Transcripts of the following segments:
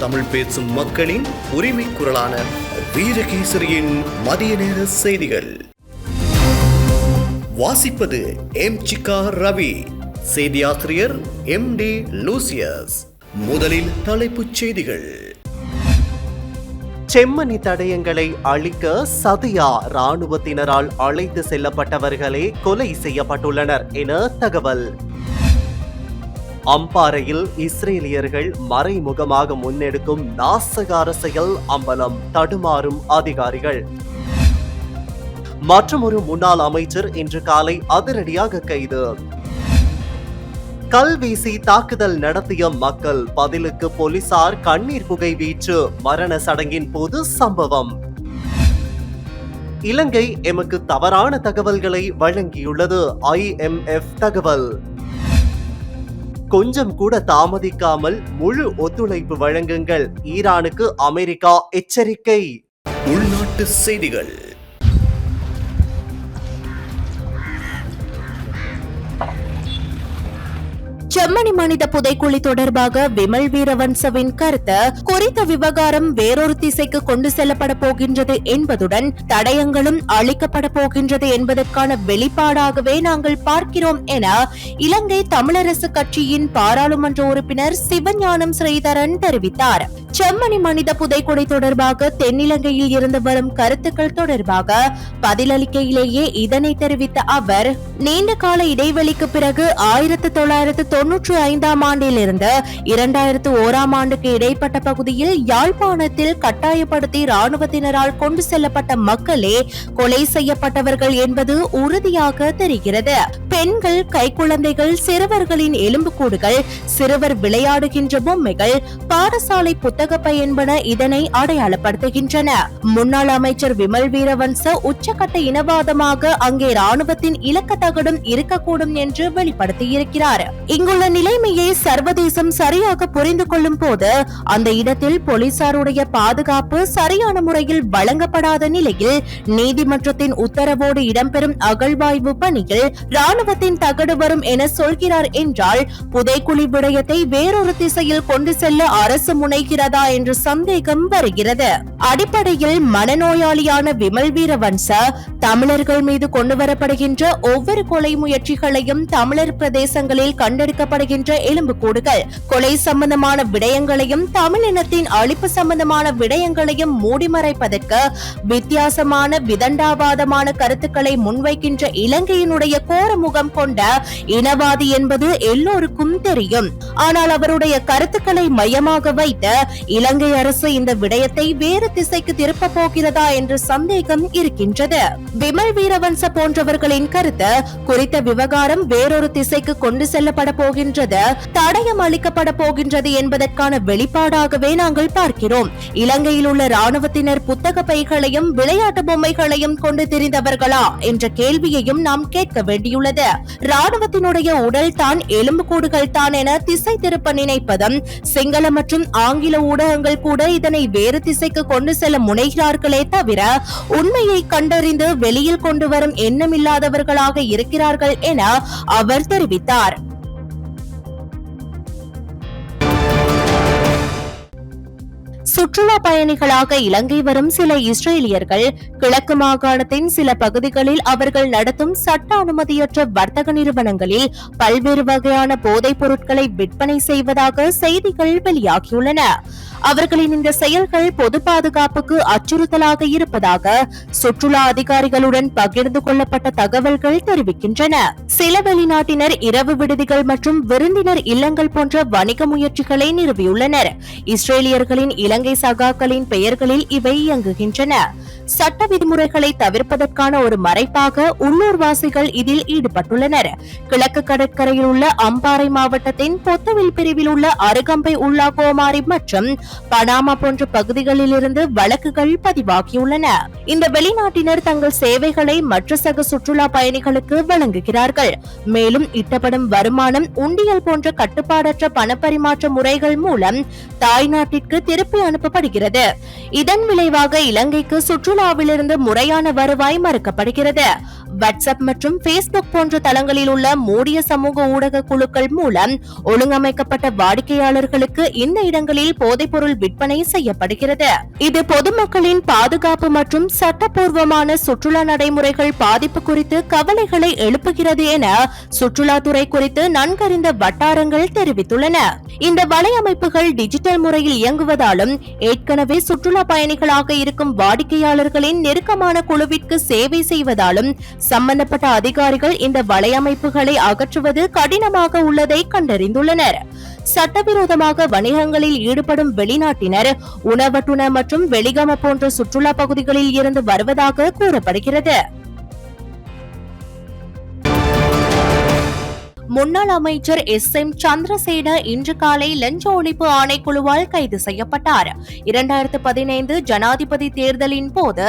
தமிழ் பேசும் மக்களின் உரிமை குரலான வீரகேசரியின் மதிய நேர செய்திகள். வாசிப்பது எம் சிக்கா ரவி. செய்தியாசிரியர் எம் டி லூசியஸ். முதலில் தலைப்புச் செய்திகள். செம்மணி தடயங்களை அழிக்க சதியா ராணுவத்தினரால் அழைத்து செல்லப்பட்டவர்களே கொலை செய்யப்பட்டுள்ளனர் என தகவல். அம்பாறையில் இஸ்ரேலியர்கள் மறைமுகமாக முன்னெடுக்கும் நாசகார செயல் அம்பலம் தடுமாறும் அதிகாரிகள். மற்றொரு முன்னாள் அமைச்சர் இன்று காலை அதிரடியாக கைது. கல்வீசி தாக்குதல் நடத்திய மக்கள் பதிலுக்கு போலீசார் கண்ணீர் புகை வீச்சு மரண சடங்கின் போது சம்பவம். இலங்கை எமக்கு தவறான தகவல்களை வழங்கியுள்ளது ஐஎம்எஃப் தகவல். கொஞ்சம் கூட தாமதிக்காமல் முழு ஒத்துழைப்பு வழங்குங்கள். ஈரானுக்கு அமெரிக்கா எச்சரிக்கை. உள்நாட்டு செய்திகள். செம்மணி மனித புதைக்குழி தொடர்பாக விமல் வீரவன்சவின் கருத்து குறித்த விவகாரம் வேறொரு திசைக்கு கொண்டு செல்லப்பட போகின்றது என்பதுடன் தடயங்களும் அளிக்கப்பட போகின்றது என்பதற்கான வெளிப்பாடாகவே நாங்கள் பார்க்கிறோம் என இலங்கை தமிழரசு கட்சியின் பாராளுமன்ற உறுப்பினர் சிவஞானம் ஸ்ரீதரன் தெரிவித்தார். செம்மணி மனித புதைக்குடை தொடர்பாக தென்னிலங்கையில் இருந்து வரும் கருத்துக்கள் தொடர்பாக பதிலளிக்கையிலேயே இதனை தெரிவித்த அவர் நீண்ட கால இடைவெளிக்கு பிறகு ஆயிரத்து தொள்ளாயிரத்து தொன்னூற்றி ஐந்தாம் ஆண்டிலிருந்து இரண்டாயிரத்து ஓராம் ஆண்டுக்கு இடைப்பட்ட பகுதியில் யாழ்ப்பாணத்தில் கட்டாயப்படுத்தி ராணுவத்தினரால் கொண்டு செல்லப்பட்ட மக்களே கொலை செய்யப்பட்டவர்கள் என்பது உறுதியாக தெரிகிறது. பெண்கள் கைக்குழந்தைகள் சிறுவர்களின் எலும்புக்கூடுகள் சிறுவர் விளையாடுகின்ற பொம்மைகள் பாடசாலை புத்தக புத்தகப்பை என்பன இதனை அடையாளப்படுத்துகின்றன. முன்னாள் அமைச்சர் விமல் வீரவன்ச உச்சக்கட்ட இனவாதமாக அங்கே ராணுவத்தின் இலக்க தகடும் இருக்கக்கூடும் என்று வெளிப்படுத்தியிருக்கிறார். இங்குள்ள நிலைமையை சர்வதேசம் சரியாக புரிந்து கொள்ளும் போது அந்த இடத்தில் போலீசாருடைய பாதுகாப்பு சரியான முறையில் வழங்கப்படாத நிலையில் நீதிமன்றத்தின் உத்தரவோடு இடம்பெறும் அகழ்வாய்வு பணியில் ராணுவத்தின் தகடு வரும் என சொல்கிறார் என்றால் புதைக்குழி விடயத்தை வேறொரு திசையில் கொண்டு செல்ல அரசு முனைகிறதா இருக்கிறாரா என்ற சந்தேகம் வருகிறது. அடிப்படையில் மனநோயாளியான விமல் வீரவன்ச தமிழர்கள் மீது கொண்டு வரப்படுகின்ற ஒவ்வொரு கொலை முயற்சிகளையும் தமிழர் பிரதேசங்களில் கண்டெடுக்கப்படுகின்ற எலும்புக்கூடுகள். கொலை சம்பந்தமான விடயங்களையும் தமிழினத்தின் அழிப்பு சம்பந்தமான விடயங்களையும் மூடிமறைப்பதற்கு வித்தியாசமான விதண்டாவாதமான கருத்துக்களை முன்வைக்கின்ற இலங்கையினுடைய கோர முகம் கொண்ட இனவாதி என்பது எல்லோருக்கும் தெரியும். ஆனால் அவருடைய கருத்துக்களை மையமாக வைத்து இலங்கை அரசு இந்த விடயத்தை வேறு திசைக்கு திருப்ப போகிறதா என்ற சந்தேகம் இருக்கின்றது. விமல் வீரவன்ச போன்றவர்களின் கருத்து குறித்த விவகாரம் வேறொரு திசைக்கு கொண்டு செல்லப்பட போகின்றது. தடயம் அளிக்கப்பட போகின்றது என்பதற்கான வெளிப்பாடாகவே நாங்கள் பார்க்கிறோம். இலங்கையில் உள்ள ராணுவத்தினர் புத்தக பைகளையும் விளையாட்டு பொம்மைகளையும் கொண்டு திரிந்தவர்களா என்ற கேள்வியையும் நாம் கேட்க வேண்டியுள்ளது. ராணுவத்தினுடைய உடல் தான் எலும்புக்கூடுகள் தான் என திசை திருப்ப நினைப்பதும் சிங்கள மற்றும் ஆங்கில ஊடகங்கள் கூட இதனை வேறு திசைக்கு கொண்டு செல்ல முனைகிறார்களே தவிர உண்மையை கண்டறிந்து வெளியில் கொண்டு வரும் எண்ணமில்லாதவர்களாக இருக்கிறார்கள் என அவர் தெரிவித்தார். சுற்றுலா பயணிகளாக இலங்கை வரும் சில இஸ்ரேலியர்கள் கிழக்கு மாகாணத்தின் சில பகுதிகளில் அவர்கள் நடத்தும் சட்ட அனுமதியற்ற வர்த்தக நிறுவனங்களில் பல்வேறு வகையான போதைப் பொருட்களை விற்பனை செய்வதாக செய்திகள் வெளியாகியுள்ளன. அவர்களின் இந்த செயல்கள் பொது பாதுகாப்புக்கு அச்சுறுத்தலாக இருப்பதாக சுற்றுலா அதிகாரிகளுடன் பகிர்ந்து கொள்ளப்பட்ட தகவல்கள் தெரிவிக்கின்றன. சில வெளிநாட்டினர் இரவு விடுதிகள் மற்றும் விருந்தினர் இல்லங்கள் போன்ற வணிக முயற்சிகளை நிறுவியுள்ளனர். இஸ்ரேலியர்களின் இலங்கை சகாக்களின் பெயர்களில் இவை இயங்குகின்றன. சட்ட விதிமுறைகளை தவிர்ப்பதற்கான ஒரு மறைப்பாக உள்ளூர்வாசிகள் இதில் ஈடுபட்டுள்ளனர். கிழக்கு கடற்கரையில் உள்ள அம்பாறை மாவட்டத்தின் பொத்தவில் பிரிவில் உள்ள அருகம்பை உள்ளா கோமாரி மற்றும் பனாமா போன்ற பகுதிகளிலிருந்து வழக்குகள் பதிவாகியுள்ளன. இந்த வெளிநாட்டினர் தங்கள் சேவைகளை மற்ற சக சுற்றுலா பயணிகளுக்கு வழங்குகிறார்கள். மேலும் இட்டப்படும் வருமானம் உண்டியல் போன்ற கட்டுப்பாடற்ற பணப்பரிமாற்ற முறைகள் மூலம் தாய்நாட்டிற்கு திருப்பி அனுப்பப்படுகிறது. இதன் விளைவாக இலங்கைக்கு சுற்றுலாவிலிருந்து முறையான வருவாய் மறுக்கப்படுகிறது. வாட்ஸ்அப் மற்றும் பேஸ்புக் போன்ற தளங்களில் உள்ள மூடிய சமூக ஊடக குழுக்கள் மூலம் ஒழுங்கமைக்கப்பட்ட வாடிக்கையாளர்களுக்கு இந்த இடங்களில் போதைப்பொருள் விற்பனை செய்யப்படுகிறது. இது பொதுமக்களின் பாதுகாப்பு மற்றும் சட்டப்பூர்வமான சுற்றுலா நடைமுறைகள் பாதிப்பு குறித்து கவலைகளை எழுப்புகிறது என சுற்றுலாத்துறை குறித்து நன்கறிந்த வட்டாரங்கள் தெரிவித்துள்ளன. இந்த வலையமைப்புகள் டிஜிட்டல் முறையில் இயங்குவதாலும் ஏற்கனவே சுற்றுலா பயணிகளாக இருக்கும் வாடிக்கையாளர்களின் நெருக்கமான குழுவிற்கு சேவை செய்வதாலும் சம்பந்தப்பட்ட அதிகாரிகள் இந்த வலையமைப்புகளை அகற்றுவது கடினமாக உள்ளதை கண்டறிந்துள்ளனர். சட்டவிரோதமாக வணிகங்களில் ஈடுபடும் வெளிநாட்டினர் உணவட்டுன மற்றும் வெளிகம போன்ற சுற்றுலா பகுதிகளில் இருந்து வருவதாக கூறப்படுகிறது. முன்னாள் அமைச்சர் எஸ் எம் சந்திரசேன இன்று காலை லஞ்ச ஒழிப்பு ஆணைக்குழுவால் கைது செய்யப்பட்டார். இரண்டாயிரத்து பதினைந்து ஜனாதிபதி தேர்தலின் போது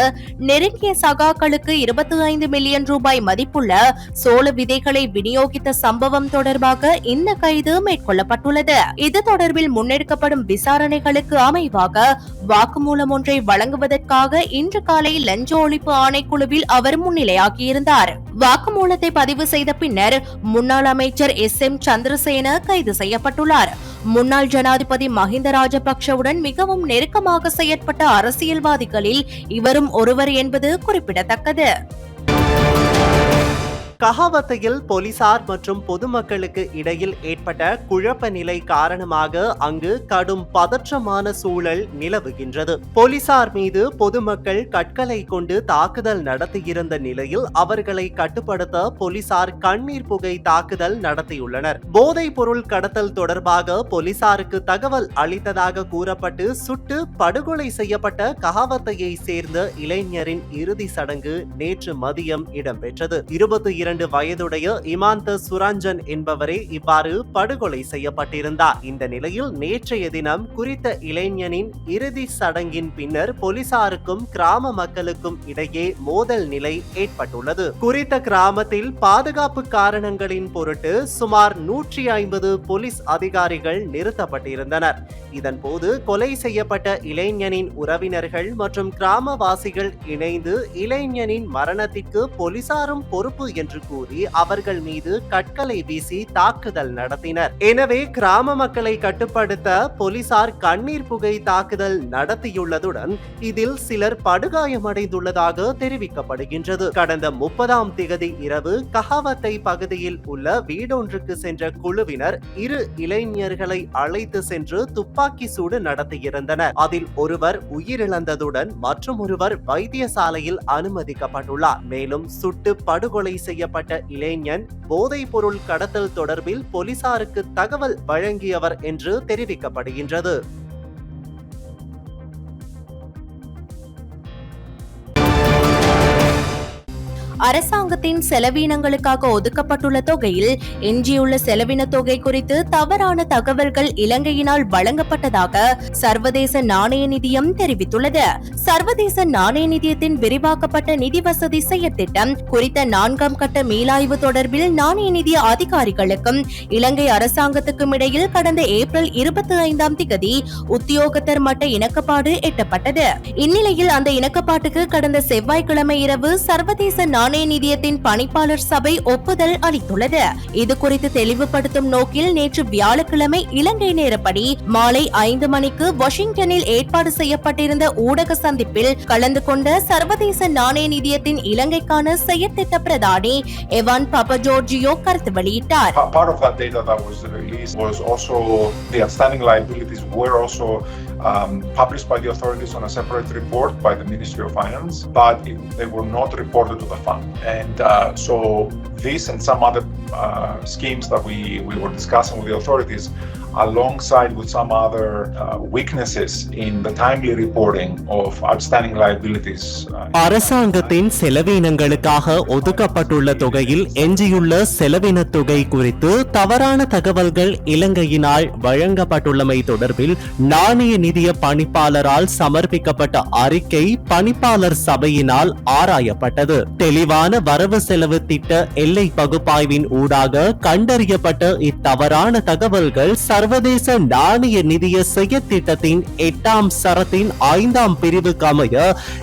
நெருங்கிய சகாக்களுக்கு இருபத்தி ஐந்து மில்லியன் ரூபாய் மதிப்புள்ள சோள விதைகளை விநியோகித்த சம்பவம் தொடர்பாக இந்த கைது மேற்கொள்ளப்பட்டுள்ளது. இது தொடர்பில் முன்னெடுக்கப்படும் விசாரணைகளுக்கு அமைவாக வாக்குமூலம் ஒன்றை வழங்குவதற்காக இன்று காலை லஞ்ச ஒழிப்பு ஆணைக்குழுவில் அவர் முன்னிலையாகியிருந்தார். வாக்குமூலத்தை பதிவு செய்த பின்னர் முன்னாள் அமைச்சர் எஸ் எம் சந்திரசேன கைது செய்யப்பட்டுள்ளார். முன்னாள் ஜனாதிபதி மஹிந்த ராஜபக்ஷவுடன் மிகவும் நெருக்கமாக செயற்பட்ட அரசியல்வாதிகளில் இவரும் ஒருவர் என்பது குறிப்பிடத்தக்கது. கஹாவத்தையில் போலீசார் மற்றும் பொதுமக்களுக்கு இடையில் ஏற்பட்ட குழப்ப நிலை காரணமாக அங்கு கடும் பதற்றமான சூழல் நிலவுகின்றது. போலீசார் மீது பொதுமக்கள் கற்களை கொண்டு தாக்குதல் நடத்தியிருந்த நிலையில் அவர்களை கட்டுப்படுத்த போலீசார் கண்ணீர் புகை தாக்குதல் நடத்தியுள்ளனர். போதைப் பொருள் கடத்தல் தொடர்பாக போலீசாருக்கு தகவல் அளித்ததாக கூறப்பட்டு சுட்டு படுகொலை செய்யப்பட்ட கஹாவத்தையை சேர்ந்த இளைஞரின் இறுதி சடங்கு நேற்று மதியம் இடம்பெற்றது. இருபத்தி இரண்டு வயதுடைய இமாந்த சுரஞ்சன் என்பவரே இவ்வாறு படுகொலை செய்யப்பட்டிருந்தார். இந்த நிலையில் நேற்றைய தினம் குறித்த இளைஞனின் இறுதி சடங்கின் பின்னர் போலீசாருக்கும் கிராம மக்களுக்கும் இடையே மோதல் நிலை ஏற்பட்டுள்ளது. குறித்த கிராமத்தில் பாதுகாப்பு காரணங்களின் பொருட்டு சுமார் நூற்றி ஐம்பது போலீஸ் அதிகாரிகள் நிறுத்தப்பட்டிருந்தனர். இதன்போது கொலை செய்யப்பட்ட இளைஞனின் உறவினர்கள் மற்றும் கிராமவாசிகள் இணைந்து இளைஞனின் மரணத்திற்கு போலீசாரும் பொறுப்பு என்று கூறி அவர்கள் மீது கற்களை வீசி தாக்குதல் நடத்தினர். எனவே கிராம மக்களை கட்டுப்படுத்த போலீசார் கண்ணீர் புகை தாக்குதல் நடத்தியுள்ளதுடன் இதில் சிலர் படுகாயமடைந்துள்ளதாக தெரிவிக்கப்படுகின்றது. கடந்த முப்பதாம் திகதி இரவு கஹாவத்தை பகுதியில் உள்ள வீடொன்றுக்கு சென்ற குழுவினர் இரு இளைஞர்களை அழைத்து சென்று துப்பாக்கி சூடு நடத்தியிருந்தனர். அதில் ஒருவர் உயிரிழந்ததுடன் மற்றும் ஒருவர் வைத்தியசாலையில் அனுமதிக்கப்பட்டுள்ளார். மேலும் சுட்டு படுகொலை செய்யப்பட்ட இளைஞன் போதைப் பொருள் கடத்தல் தொடர்பில் போலீசாருக்கு தகவல் வழங்கியவர் என்று தெரிவிக்கப்படுகின்றது. அரசாங்கத்தின் செலவினங்களுக்காக ஒதுக்கப்பட்டுள்ள தொகையில் எஞ்சியுள்ள செலவின தொகை குறித்து தவறான தகவல்கள் இலங்கையினால் வழங்கப்பட்டதாக சர்வதேச நாணய நிதியம் தெரிவித்துள்ளது. சர்வதேச நாணய நிதியத்தின் விரிவாக்கப்பட்ட நிதி வசதி செயற்திட்டம் குறித்த நான்காம் கட்ட மீளாய்வு தொடர்பில் நாணய நிதிய அதிகாரிகளுக்கும் இலங்கை அரசாங்கத்துக்கும் இடையில் கடந்த ஏப்ரல் இருபத்தி ஐந்தாம் திகதி உத்தியோகத்தர் மட்ட இணக்கப்பாடு எட்டப்பட்டது. இந்நிலையில் அந்த இணக்கப்பாட்டுக்கு கடந்த செவ்வாய்க்கிழமை இரவு சர்வதேச நாணய நிதியத்தின் பணிப்பாளர் சபை ஒப்புதல் அளித்துள்ளது. இது குறித்து தெளிவுபடுத்தும் நோக்கில் நேற்று வியாழக்கிழமை இலங்கை நேரப்படி மாலை ஐந்து மணிக்கு வாஷிங்டனில் ஏற்பாடு செய்யப்பட்டிருந்த ஊடக சந்திப்பில் கலந்து கொண்ட சர்வதேச நாணய நிதியத்தின் இலங்கைக்கான செயற்திட்ட பிரதானி எவான் பபஜோர்ஜியோ கருத்து வெளியிட்டார். Part of that data that was released was also the outstanding liabilities were also um, published by the authorities on a separate report by the Ministry of Finance, but it, they were not reported to the fund. And uh, so this and some other uh, schemes that we, we were discussing with the authorities, alongside with some other uh, weaknesses in the timely reporting of outstanding liabilities. Uh, அரசாங்கத்தின் செலவினங்களுக்காக ஒதுக்கப்பட்டுள்ள தொகையில் எஞ்சியுள்ள செலவின தொகை குறித்து தவறான தகவல்கள் இலங்கையினால் வழங்கப்பட்டுள்ளமை தொடர்பில் நாணய நிதிய பணிப்பாளரால் சமர்ப்பிக்கப்பட்ட அறிக்கை பணிப்பாளர் சபையினால் ஆராயப்பட்டது தெளிவான வரவு செலவு திட்ட எல்லை பகுப்பாய்வின் ஊடாக கண்டறியப்பட்ட இத்தவறான தகவல்கள் சர்வதேச நாணய நிதிய செயற்திட்டத்தின் எட்டாம் சரத்தின் ஐந்தாம் பிரிவுக்கு அமைய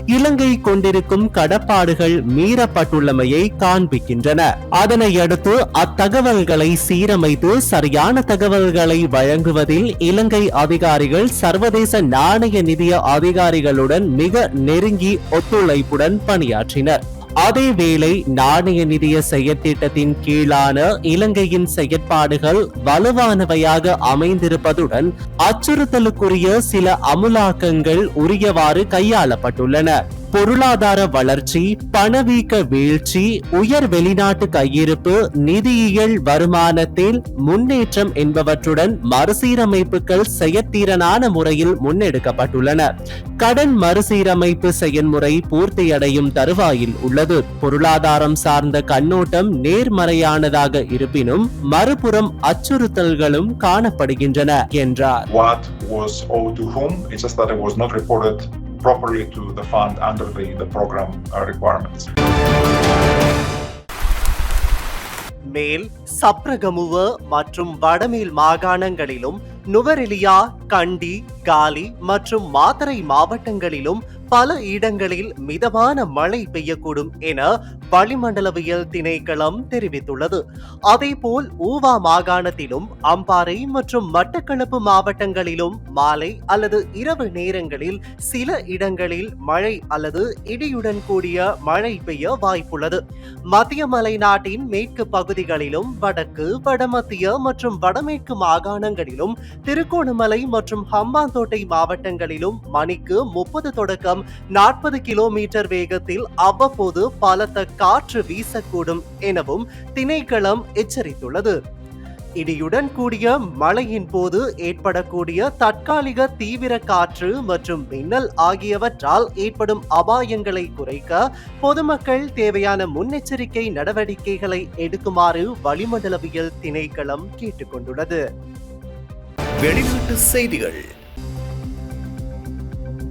இலங்கை கொண்டிருக்கும் கடப்பாடுகள் மீறப்பட்டுள்ளமையை காண்பிக்கின்றன. அதனையடுத்து அத்தகவல்களை சீரமைத்து சரியான தகவல்களை வழங்குவதில் இலங்கை அதிகாரிகள் சர்வதேச நாணய நிதிய அதிகாரிகளுடன் மிக நெருங்கி ஒத்துழைப்புடன் பணியாற்றினர். அதேவேளை நாணய நிதிய செயற்திட்டத்தின் கீழான இலங்கையின் செயற்பாடுகள் வலுவானவையாக அமைந்திருப்பதுடன் அச்சுறுத்தலுக்குரிய சில அமுலாக்கங்கள் உரியவாறு கையாளப்பட்டுள்ளன. பொருளாதார வளர்ச்சி பணவீக்க வீழ்ச்சி உயர் வெளிநாட்டு கையிருப்பு நிதியியல் வருமானத்தில் முன்னேற்றம் என்பவற்றுடன் மறுசீரமைப்புகள் செயற்திறனான முறையில் முன்னெடுக்கப்பட்டுள்ளன. கடன் மறுசீரமைப்பு செயல்முறை பூர்த்தியடையும் தருவாயில் உள்ளது. பொருளாதாரம் சார்ந்த கண்ணோட்டம் நேர்மறையானதாக இருப்பினும் மறுபுறம் அச்சுறுத்தல்களும் காணப்படுகின்றன என்றார். What was owed to whom? It's just that it was not reported properly to the fund under the, the program uh, requirements. மேல் சப்ரகமுவ மற்றும் வடமேல் மாகாணங்களிலும் நுவரெலியா கண்டி காலி மற்றும் மாத்தரை மாவட்டங்களிலும் பல இடங்களில் மிதமான மழை பெய்யக்கூடும் என வளிமண்டலவியல் திணைக்களம் தெரிவித்துள்ளது. அதேபோல் ஊவா மாகாணத்திலும் அம்பாறை மற்றும் மட்டக்களப்பு மாவட்டங்களிலும் மாலை அல்லது இரவு நேரங்களில் சில இடங்களில் மழை அல்லது இடியுடன் கூடிய மழை பெய்ய வாய்ப்புள்ளது. மத்திய மலைநாட்டின் மேற்கு பகுதிகளிலும் வடக்கு வடமத்திய மற்றும் வடமேற்கு மாகாணங்களிலும் திருகோணமலை மற்றும் ஹம்பாந்தோட்டை மாவட்டங்களிலும் மணிக்கு முப்பது தொடக்கம் நாற்பது கிலோமீட்டர் வேகத்தில் அவ்வப்போது பலத்த காற்று வீசக்கூடும் எனவும் திணைக்களம் எச்சரித்துள்ளது. இடியுடன் கூடிய மழையின் போது ஏற்படக்கூடிய தற்காலிக தீவிர காற்று மற்றும் மின்னல் ஆகியவற்றால் ஏற்படும் அபாயங்களை குறைக்க பொதுமக்கள் தேவையான முன்னெச்சரிக்கை நடவடிக்கைகளை எடுக்குமாறு வளிமண்டலவியல் திணைக்களம் கேட்டுக்கொண்டுள்ளது. வெளிநாட்டு செய்திகள்.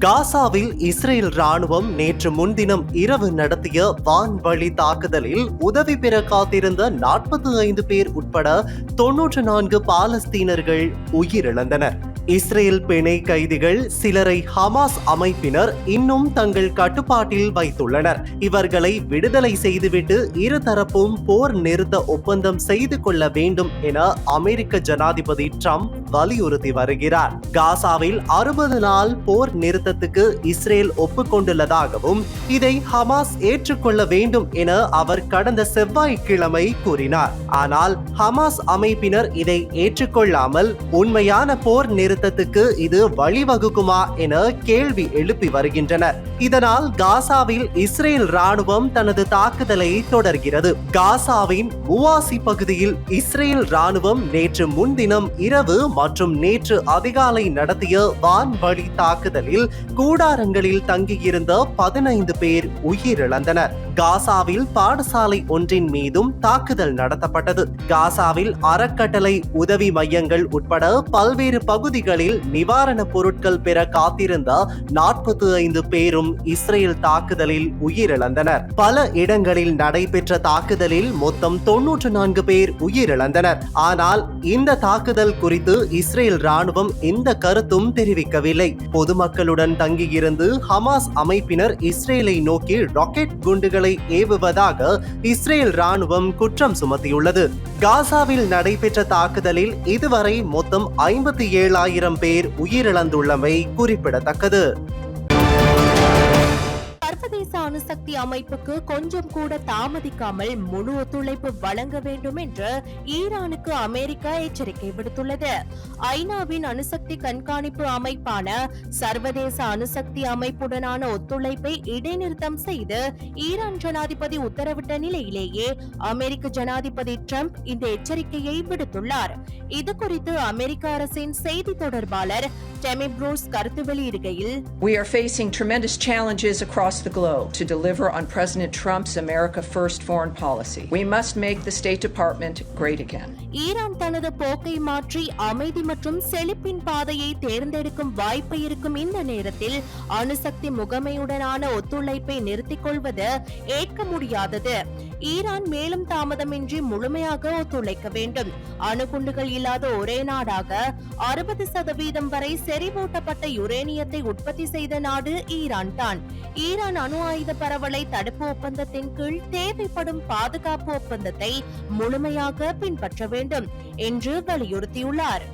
காசாவில் இஸ்ரேல் ராணுவம் நேற்று முன்தினம் இரவு நடத்திய வான்வழி தாக்குதலில் உதவி பெற காத்திருந்த நாற்பத்தி ஐந்து பேர் உட்பட தொன்னூற்று நான்கு பாலஸ்தீனர்கள் உயிரிழந்தனர். இஸ்ரேல் பிணை கைதிகள் சிலரை ஹமாஸ் அமைப்பினர் இன்னும் தங்கள் கட்டுப்பாட்டில் வைத்துள்ளனர். இவர்களை விடுதலை செய்துவிட்டு இருதரப்பும் போர் நிறுத்த ஒப்பந்தம் செய்து கொள்ள வேண்டும் என அமெரிக்க ஜனாதிபதி ட்ரம்ப் வலியுறுத்தி வருகிறார். காசாவில் அறுபது நாள் போர் நிறுத்தத்துக்கு இஸ்ரேல் ஒப்புக்கொண்டுள்ளதாகவும் இதை ஹமாஸ் ஏற்றுக்கொள்ள வேண்டும் என அவர் கடந்த செவ்வாய்க்கிழமை கூறினார். ஆனால் ஹமாஸ் அமைப்பினர் இதை ஏற்றுக்கொள்ளாமல் உண்மையான போர் நிறுத்தத்துக்கு இது வழிவகுக்குமா என கேள்வி எழுப்பி வருகின்றனர். இதனால் காசாவில் இஸ்ரேல் ராணுவம் தனது தாக்குதலை தொடர்கிறது. காசாவின் முவாசி பகுதியில் இஸ்ரேல் ராணுவம் நேற்று முன்தினம் இரவு மற்றும் நேற்று அதிகாலை நடத்திய வான்வழி தாக்குதலில் கூடாரங்களில் தங்கியிருந்த பதினைந்து பேர் உயிரிழந்தனர். காசாவில் பாடசாலை ஒன்றின் மீதும் தாக்குதல் நடத்தப்பட்டது. காசாவில் அறக்கட்டளை உதவி மையங்கள் உட்பட பல்வேறு பகுதிகளில் நிவாரணப் பொருட்கள் பெற காத்திருந்த நாற்பத்தி ஐந்து பேரும் இஸ்ரேல் தாக்குதலில் உயிரிழந்தனர். பல இடங்களில் நடைபெற்ற தாக்குதலில் மொத்தம் தொன்னூற்று நான்கு பேர் உயிரிழந்தனர். ஆனால் இந்த தாக்குதல் குறித்து இஸ்ரேல் ராணுவம் எந்த கருத்தும் தெரிவிக்கவில்லை. பொதுமக்களுடன் தங்கியிருந்து ஹமாஸ் அமைப்பினர் இஸ்ரேலை நோக்கி ராக்கெட் குண்டுகளை ஏவுவதாக இஸ்ரேல் ராணுவம் குற்றம் சுமத்தியுள்ளது. காசாவில் நடைபெற்ற தாக்குதலில் இதுவரை மொத்தம் ஐம்பத்தி ஏழாயிரம் பேர் உயிரிழந்துள்ளமை குறிப்பிடத்தக்கது. சர்வதேச அணுசக்தி அமைப்புக்கு கொஞ்சம் கூட தாமதிக்காமல் முழு ஒத்துழைப்பு வழங்க வேண்டும் என்று ஈரானுக்கு அமெரிக்கா எச்சரிக்கை விடுத்துள்ளது. ஐநாவின் அணுசக்தி கண்காணிப்பு அமைப்பான சர்வதேச அணுசக்தி அமைப்புடனான ஒத்துழைப்பை இடைநிறுத்தம் செய்து ஈரான் ஜனாதிபதி உத்தரவிட்ட நிலையிலேயே அமெரிக்க ஜனாதிபதி டிரம்ப் இந்த எச்சரிக்கையை விடுத்துள்ளார். இது குறித்து அமெரிக்க அரசின் செய்தி தொடர்பாளர் டெமி ப்ரூஸ் கருத்து வெளியிடுகையில் We are facing tremendous challenges across the globe to deliver on President Trump's America First foreign policy. We must make the State Department great again. Iran தனது போக்கை மாற்றி அமைதி மற்றும் செழிப்பின் பாதையை தேர்ந்தெடுக்கும் வாய்ப்பு இருக்கும் இந்த நேரத்தில் அணுசக்தி முகமையுடனான ஒத்துழைப்பை நிறுத்திக் கொள்வது ஏற்க முடியாதது ஈரான் மேலும் தாமதமின்றி முழுமையாக ஒத்துழைக்க வேண்டும் அணுகுண்டுகள் இல்லாத ஒரே நாடாக அறுபது சதவீதம் வரை செறிவூட்டப்பட்ட யுரேனியத்தை உற்பத்தி செய்த நாடு ஈரான் தான் ஈரான் அணு ஆயுத பரவலை தடுப்பு ஒப்பந்தத்தின் கீழ் தேவைப்படும் பாதுகாப்பு ஒப்பந்தத்தை முழுமையாக பின்பற்ற வேண்டும் என்று வலியுறுத்தியுள்ளார்.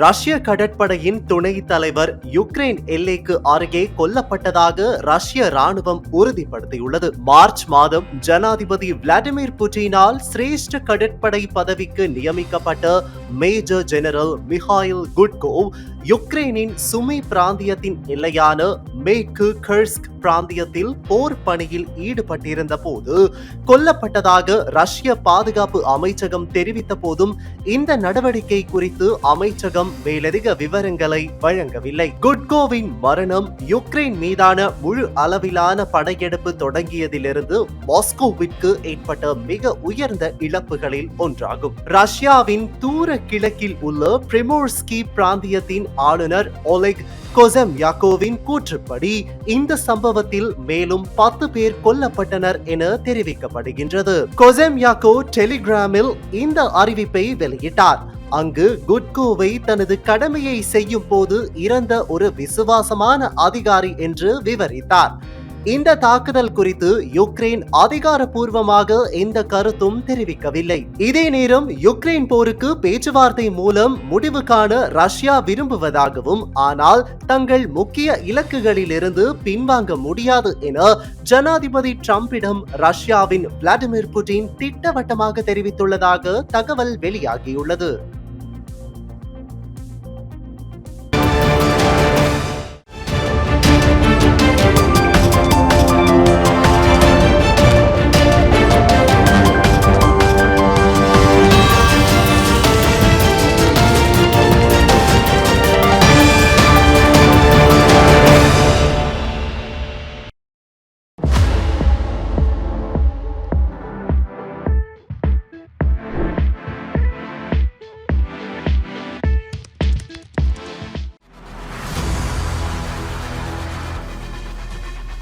ரஷ்ய கடற்படையின் துணை தலைவர் யுக்ரைன் எல்லைக்கு அருகே கொல்லப்பட்டதாக ரஷ்ய ராணுவம் உறுதிப்படுத்தியுள்ளது. மார்ச் மாதம் ஜனாதிபதி விளாடிமிர் புட்டினால் சிரேஷ்ட கடற்படை பதவிக்கு நியமிக்கப்பட்ட மேஜர் ஜெனரல் மிஹாயில் குட்கோவ் யுக்ரைனின் சுமி பிராந்தியத்தின் எல்லையான மேற்கு கர்ஸ்க் பிராந்தியத்தில் போர் பணியில் ஈடுபட்டிருந்த போது கொல்லப்பட்டதாக ரஷ்ய பாதுகாப்பு அமைச்சகம் தெரிவித்த போதும் இந்த நடவடிக்கை குறித்து அமைச்சகம் மேலதிக விவரங்களை வழங்கவில்லை. குட்கோவின் மரணம் யுக்ரைன் மீதான முழு அளவிலான படையெடுப்பு தொடங்கியதிலிருந்து மாஸ்கோவிற்கு ஏற்பட்ட மிக உயர்ந்த இழப்புகளில் ஒன்றாகும். ரஷ்யாவின் தூர கிழக்கில் உள்ள பிரிமோர்ஸ்கி பிராந்தியத்தின் ஆளுநர் ஒலெக் கொசம் யாக்கோவின் கூற்றுப்படி இந்த சம்பவத்தில் மேலும் பத்து பேர் கொல்லப்பட்டனர் என தெரிவிக்கப்படுகின்றது. கொசம் யாக்கோ டெலிகிராமில் இந்த அறிவிப்பை வெளியிட்டார். அங்கு குட்கோவை தனது கடமையை செய்யும் போது இறந்த ஒரு விசுவாசமான அதிகாரி என்று விவரித்தார். இந்த தாக்குதல் குறித்து யுக்ரைன் அதிகாரப்பூர்வமாக எந்த கருத்தும் தெரிவிக்கவில்லை. இதே நேரம் யுக்ரைன் போருக்கு பேச்சுவார்த்தை மூலம் முடிவு காண ரஷ்யா விரும்புவதாகவும் ஆனால் தங்கள் முக்கிய இலக்குகளிலிருந்து பின்வாங்க முடியாது என ஜனாதிபதி டிரம்பிடம் ரஷ்யாவின் விளாடிமிர் புட்டின் திட்டவட்டமாக தெரிவித்துள்ளதாக தகவல் வெளியாகியுள்ளது.